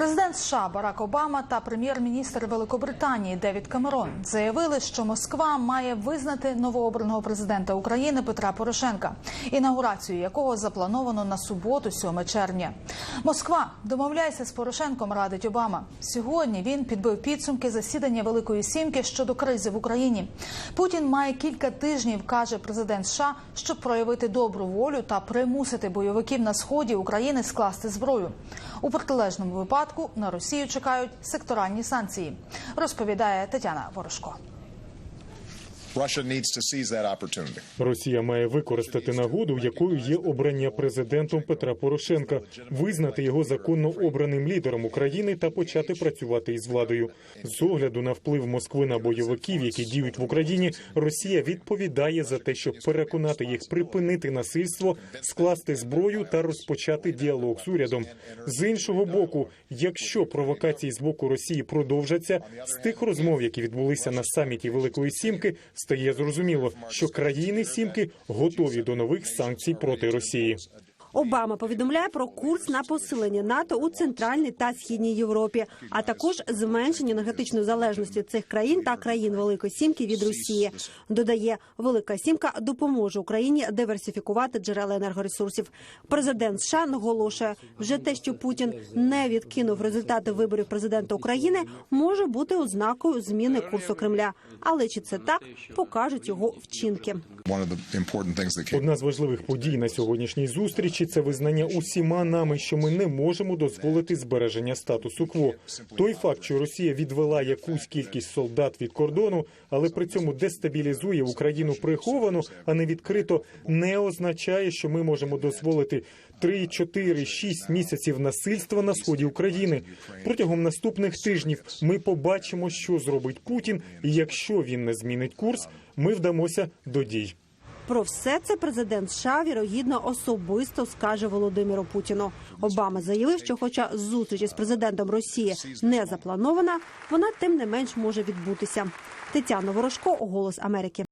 Президент США Барак Обама та прем'єр-міністр Великобританії Девід Камерон заявили, що Москва має визнати новообраного президента України Петра Порошенка, інаугурацію якого заплановано на суботу, 7 червня. Москва домовляється з Порошенком, радить Обама. Сьогодні він підбив підсумки засідання Великої Сімки щодо кризи в Україні. Путін має кілька тижнів, каже президент США, щоб проявити добру волю та примусити бойовиків на сході України скласти зброю. У протилежному випадку на Росію чекають секторальні санкції, розповідає Тетяна Ворожко. Росія має використати нагоду, якою є обрання президентом Петра Порошенка, визнати його законно обраним лідером України та почати працювати із владою. З огляду на вплив Москви на бойовиків, які діють в Україні, Росія відповідає за те, щоб переконати їх припинити насильство, скласти зброю та розпочати діалог з урядом. З іншого боку, якщо провокації з боку Росії продовжаться, з тих розмов, які відбулися на саміті Великої Сімки, стає зрозуміло, що країни Сімки готові до нових санкцій проти Росії. Обама повідомляє про курс на посилення НАТО у центральній та східній Європі, а також зменшення енергетичної залежності цих країн та країн Великої Сімки від Росії. Додає, Велика Сімка допоможе Україні диверсифікувати джерела енергоресурсів. Президент США наголошує, вже те, що Путін не відкинув результати виборів президента України, може бути ознакою зміни курсу Кремля. Але чи це так покажуть його вчинки? Одна з важливих подій на сьогоднішній зустрічі це визнання усіма нами, що ми не можемо дозволити збереження статусу кво. Той факт, що Росія відвела якусь кількість солдат від кордону, але при цьому дестабілізує Україну приховано, а не відкрито, не означає, що ми можемо дозволити 3, 4, 6 місяців насильства на сході України. Протягом наступних тижнів ми побачимо, що зробить Путін, і якщо він не змінить курс, ми вдамося до дій. Про все це президент США вірогідно особисто скаже Володимиру Путіну. Обама заявив, що, хоча зустріч із президентом Росії не запланована, вона тим не менш може відбутися. Тетяна Ворожко, Голос Америки.